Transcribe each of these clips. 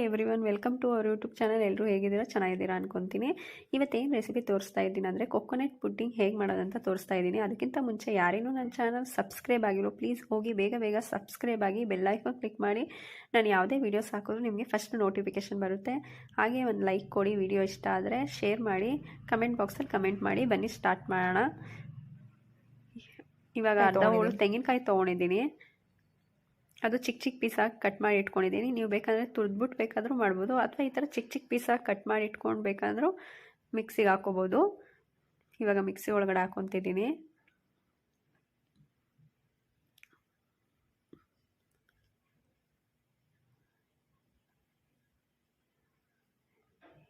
Hi everyone welcome to our YouTube channel ಎಲ್ಲರೂ ಹೇಗಿದ್ದೀರಾ? ಚೆನ್ನಾಗಿದ್ದೀರಾ ಅನ್ಕೊತೀನಿ. ಇವತ್ತೇನು ರೆಸಿಪಿ ತೋರಿಸ್ತಾ ಇದ್ದೀನಿ ಅಂದರೆ ಕೊಕೊನೆಟ್ ಪುಡ್ಡಿಂಗ್ ಹೇಗೆ ಮಾಡೋದಂತ ತೋರಿಸ್ತಾ ಇದ್ದೀನಿ. ಅದಕ್ಕಿಂತ ಮುಂಚೆ ಯಾರೇನೂ ನನ್ನ ಚಾನಲ್ ಸಬ್ಸ್ಕ್ರೈಬ್ ಆಗಿರೋ ಪ್ಲೀಸ್ ಹೋಗಿ ಬೇಗ ಬೇಗ ಸಬ್ಸ್ಕ್ರೈಬ್ ಆಗಿ ಬೆಲ್ಲೈಕನ್ ಕ್ಲಿಕ್ ಮಾಡಿ. ನಾನು ಯಾವುದೇ ವೀಡಿಯೋಸ್ ಹಾಕಿದ್ರು ನಿಮಗೆ ಫಸ್ಟ್ ನೋಟಿಫಿಕೇಷನ್ ಬರುತ್ತೆ. ಹಾಗೆ ಒಂದು ಲೈಕ್ ಕೊಡಿ ವಿಡಿಯೋ ಇಷ್ಟ ಆದರೆ ಶೇರ್ ಮಾಡಿ ಕಮೆಂಟ್ ಬಾಕ್ಸಲ್ಲಿ ಕಮೆಂಟ್ ಮಾಡಿ. ಬನ್ನಿ ಸ್ಟಾರ್ಟ್ ಮಾಡೋಣ. ಇವಾಗ ಅರ್ಧ ಹೋಳು ತೆಂಗಿನಕಾಯಿ ತೊಗೊಂಡಿದ್ದೀನಿ. ಅದು ಚಿಕ್ಕ ಚಿಕ್ಕ ಪೀಸಾಗಿ ಕಟ್ ಮಾಡಿ ಇಟ್ಕೊಂಡಿದ್ದೀನಿ. ನೀವು ಬೇಕಂದರೆ ತುರಿದ್ಬಿಟ್ಟು ಬೇಕಾದರೂ ಮಾಡ್ಬೋದು. ಅಥವಾ ಈ ಥರ ಚಿಕ್ಕ ಚಿಕ್ಕ ಪೀಸಾಗಿ ಕಟ್ ಮಾಡಿ ಇಟ್ಕೊಂಡು ಬೇಕಾದರೂ ಮಿಕ್ಸಿಗೆ ಹಾಕೋಬೋದು ಇವಾಗ ಮಿಕ್ಸಿ ಒಳಗಡೆ ಹಾಕೊತಿದ್ದೀನಿ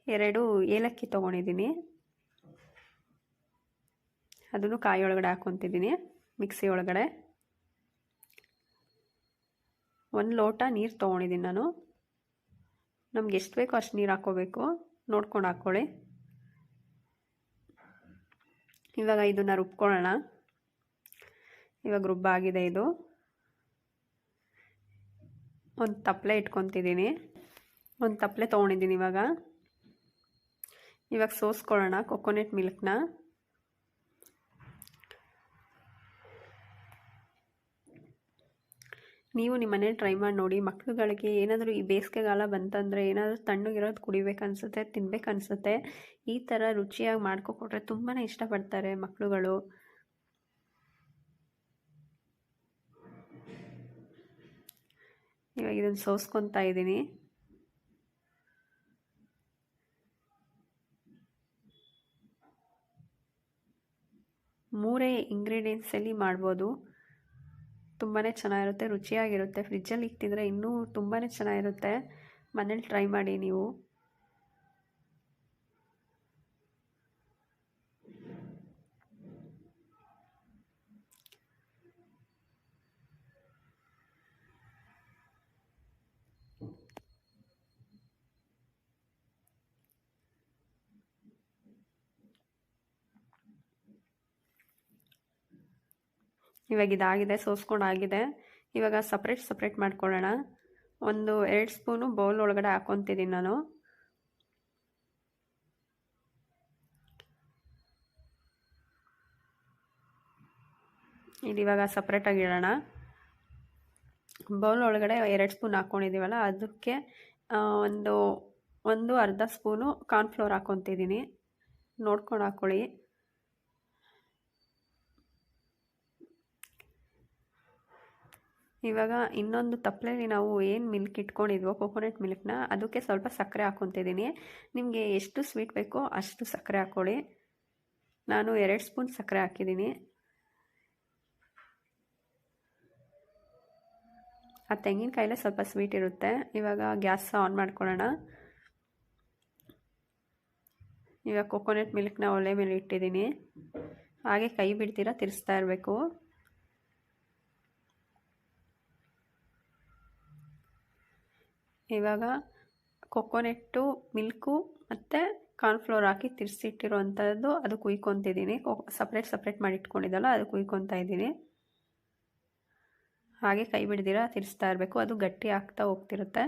ಎರಡು ಏಲಕ್ಕಿ ತೊಗೊಂಡಿದ್ದೀನಿ. ಅದನ್ನು ಕಾಯಿ ಒಳಗಡೆ ಹಾಕೊತಿದ್ದೀನಿ ಮಿಕ್ಸಿ ಒಳಗಡೆ. ಒಂದು ಲೋಟ ನೀರು ತೊಗೊಂಡಿದ್ದೀನಿ ನಾನು. ನಮ್ಗೆ ಎಷ್ಟು ಬೇಕೋ ಅಷ್ಟು ನೀರು ಹಾಕ್ಕೋಬೇಕು. ನೋಡ್ಕೊಂಡು ಹಾಕ್ಕೊಳ್ಳಿ. ಇವಾಗ ಇದನ್ನು ರುಬ್ಕೊಳ್ಳೋಣ. ಇವಾಗ ರುಬ್ಬಾಗಿದೆ ಇದು. ಒಂದು ತಪ್ಪಲೆ ಇಟ್ಕೊತಿದ್ದೀನಿ ಒಂದು ತಪ್ಪಲೆ ತೊಗೊಂಡಿದ್ದೀನಿ ಇವಾಗ. ಇವಾಗ ಸೋಸ್ಕೊಳ್ಳೋಣ ಕೊಕೊನೆಟ್ ಮಿಲ್ಕ್ನ ನೀವು ನಿಮ್ಮ ಮನೇಲಿ ಟ್ರೈ ಮಾಡಿ ನೋಡಿ ಮಕ್ಕಳುಗಳಿಗೆ ಏನಾದರೂ ಈ ಬೇಸಿಗೆಗಾಲ ಬಂತಂದರೆ ಏನಾದರೂ ತಣ್ಣಗಿರೋದು ಕುಡಿಬೇಕು ಅನಿಸುತ್ತೆ, ತಿನ್ಬೇಕು ಅನಿಸುತ್ತೆ, ಈ ಥರ ರುಚಿಯಾಗಿ ಮಾಡ್ಕೊಟ್ರೆ ತುಂಬಾ ಇಷ್ಟಪಡ್ತಾರೆ ಮಕ್ಕಳುಗಳು ಇವಾಗ ಇದನ್ನು ಸೋಸ್ಕೊತಾ ಇದ್ದೀನಿ. ಮೂರೇ ಇಂಗ್ರೀಡಿಯೆಂಟ್ಸಲ್ಲಿ ಮಾಡ್ಬೋದು. ತುಂಬಾ ಚೆನ್ನಾಗಿರುತ್ತೆ ರುಚಿಯಾಗಿರುತ್ತೆ. ಫ್ರಿಜ್ಜಲ್ಲಿ ಇಟ್ಟಿದ್ರೆ ಇನ್ನೂ ತುಂಬಾ ಚೆನ್ನಾಗಿರುತ್ತೆ. ಮನೇಲಿ ಟ್ರೈ ಮಾಡಿ ನೀವು. ಇವಾಗ ಇದಾಗಿದೆ ಸೋಸ್ಕೊಂಡಾಗಿದೆ ಇವಾಗ ಸಪ್ರೇಟ್ ಸಪ್ರೇಟ್ ಮಾಡ್ಕೊಳ್ಳೋಣ. ಒಂದು ಎರಡು ಸ್ಪೂನು ಬೌಲ್ ಒಳಗಡೆ ಹಾಕೊತಿದ್ದೀನಿ ನಾನು. ಇದು ಇವಾಗ ಸಪ್ರೇಟಾಗಿ ಇಡೋಣ. ಬೌಲ್ ಒಳಗಡೆ ಎರಡು ಸ್ಪೂನ್ ಹಾಕ್ಕೊಂಡಿದ್ದೀವಲ್ಲ ಅದಕ್ಕೆ ಒಂದು ಒಂದು ಅರ್ಧ ಸ್ಪೂನು ಕಾರ್ನ್ಫ್ಲೋರ್ ಹಾಕ್ಕೊತಿದ್ದೀನಿ ನೋಡ್ಕೊಂಡು ಹಾಕ್ಕೊಳ್ಳಿ ಇವಾಗ ಇನ್ನೊಂದು ತಪ್ಪಲೆಯಲ್ಲಿ ನಾವು ಏನು ಮಿಲ್ಕ್ ಇಟ್ಕೊಂಡಿದ್ವೋ, ಕೊಕೊನೆಟ್ ಮಿಲ್ಕ್ನ ಅದಕ್ಕೆ ಸ್ವಲ್ಪ ಸಕ್ಕರೆ ಹಾಕ್ಕೊತಿದ್ದೀನಿ ನಿಮಗೆ ಎಷ್ಟು ಸ್ವೀಟ್ ಬೇಕೋ ಅಷ್ಟು ಸಕ್ಕರೆ ಹಾಕ್ಕೊಳ್ಳಿ ನಾನು ಎರಡು ಸ್ಪೂನ್ ಸಕ್ಕರೆ ಹಾಕಿದ್ದೀನಿ. ಆ ತೆಂಗಿನಕಾಯಲ್ಲೇ ಸ್ವಲ್ಪ ಸ್ವೀಟ್ ಇರುತ್ತೆ. ಇವಾಗ ಗ್ಯಾಸ್ ಆನ್ ಮಾಡ್ಕೊಳ್ಳೋಣ. ಇವಾಗ ಕೊಕೊನೆಟ್ ಮಿಲ್ಕ್ನ ಒಲೆ ಮೇಲೆ ಇಟ್ಟಿದ್ದೀನಿ. ಹಾಗೆ ಕೈ ಬಿಡ್ತೀರಾ, ತಿರ್ಸ್ತಾ ಇರಬೇಕು. ಇವಾಗ ಕೊಕೊನೆಟ್ಟು, ಮಿಲ್ಕು ಮತ್ತು ಕಾರ್ನ್ಫ್ಲೋರ್ ಹಾಕಿ ತಿರ್ಸಿಟ್ಟಿರೋವಂಥದ್ದು ಅದು ಕುಯ್ಕೊತಿದ್ದೀನಿ. ಸಪ್ರೇಟ್ ಸಪ್ರೇಟ್ ಮಾಡಿ ಇಟ್ಕೊಂಡಿದ್ದಲ್ಲ ಅದು ಕುಯ್ಕೊತಾ ಇದ್ದೀನಿ. ಹಾಗೆ ಕೈ ಬಿಡ್ದಿರ ತಿರ್ಸ್ತಾ ಇರಬೇಕು. ಅದು ಗಟ್ಟಿ ಆಗ್ತಾ ಹೋಗ್ತಿರುತ್ತೆ.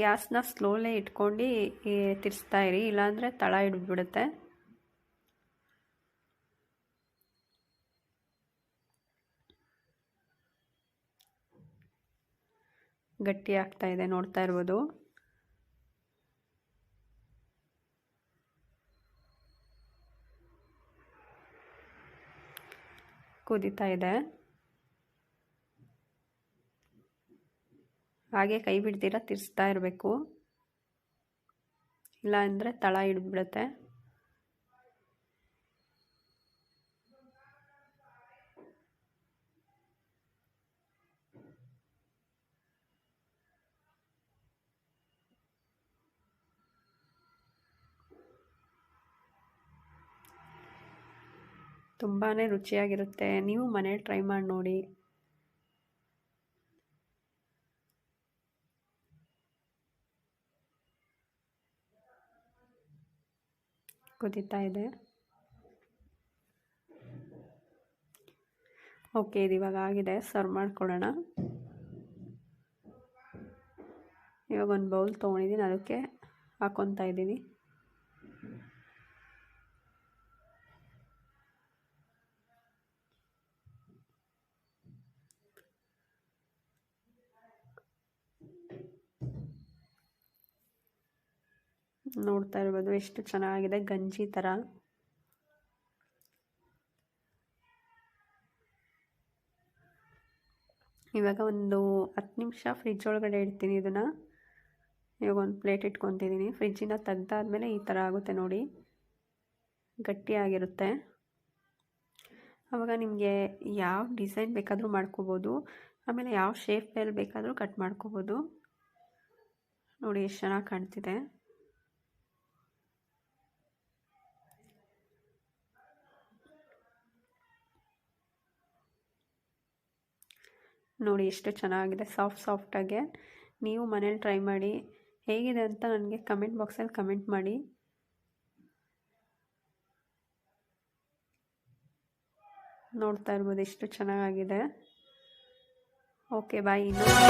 ಗ್ಯಾಸ್ನ ಸ್ಲೋಲೇ ಇಟ್ಕೊಂಡು ತಿರ್ಸ್ತಾ ಇರಿ. ಇಲ್ಲಾಂದರೆ ತಳ ಹಿಡಿದ್ಬಿಡುತ್ತೆ ಗಟ್ಟಿ ಆಗ್ತಾ ಇದೆ, ನೋಡ್ತಾ ಇರ್ಬೋದು. ಕುದೀತಾ ಇದೆ. ಹಾಗೆ ಕೈ ಬಿಡ್ದಿರ, ತಿರ್ಸ್ತಾ ಇರಬೇಕು. ಇಲ್ಲ ಅಂದರೆ ತಳ ಹಿಡಿದ್ಬಿಡುತ್ತೆ. ತುಂಬಾ ರುಚಿಯಾಗಿರುತ್ತೆ. ನೀವು ಮನೇಲಿ ಟ್ರೈ ಮಾಡಿ ನೋಡಿ. ಕುದೀತಾ ಇದೆ. ಓಕೆ ಇದು ಇವಾಗ ಆಗಿದೆ. ಸರ್ವ್ ಮಾಡಿಕೊಡೋಣ ಇವಾಗ ಒಂದು ಬೌಲ್ ತೊಗೊಂಡಿದ್ದೀನಿ ಅದಕ್ಕೆ ಹಾಕ್ಕೊತಾ ಇದ್ದೀನಿ. ನೋಡ್ತಾ ಇರ್ಬೋದು. ಎಷ್ಟು ಚೆನ್ನಾಗಿದೆ ಗಂಜಿ ಥರ ಇವಾಗ ಒಂದು ಹತ್ತು ನಿಮಿಷ ಫ್ರಿಜ್ ಒಳಗಡೆ ಇಡ್ತೀನಿ ಇದನ್ನು. ಇವಾಗ ಒಂದು ಪ್ಲೇಟ್ ಇಟ್ಕೊತಿದ್ದೀನಿ ಫ್ರಿಜ್ಜಿಂದ ತೆಗ್ದಾದ್ಮೇಲೆ ಈ ಥರ ಆಗುತ್ತೆ ನೋಡಿ. ಗಟ್ಟಿಯಾಗಿರುತ್ತೆ ಆವಾಗ ನಿಮಗೆ ಯಾವ ಡಿಸೈನ್ ಬೇಕಾದರೂ ಮಾಡ್ಕೋಬೋದು. ಆಮೇಲೆ ಯಾವ ಶೇಪಲ್ಲಿ ಬೇಕಾದರೂ ಕಟ್ ಮಾಡ್ಕೋಬೋದು. ನೋಡಿ, ಎಷ್ಟು ಚೆನ್ನಾಗಿ ಕಾಣ್ತಿದೆ. ನೋಡಿ ಎಷ್ಟು ಚೆನ್ನಾಗಿದೆ, ಸಾಫ್ಟ್ ಸಾಫ್ಟಾಗೆ ನೀವು ಮನೇಲಿ ಟ್ರೈ ಮಾಡಿ. ಹೇಗಿದೆ ಅಂತ ನನಗೆ ಕಮೆಂಟ್ ಬಾಕ್ಸಲ್ಲಿ ಕಮೆಂಟ್ ಮಾಡಿ. ನೋಡ್ತಾ ಇರ್ಬೋದು ಎಷ್ಟು ಚೆನ್ನಾಗಿದೆ. ಓಕೆ ಬಾಯ್ ಇನ್ನೊಂದು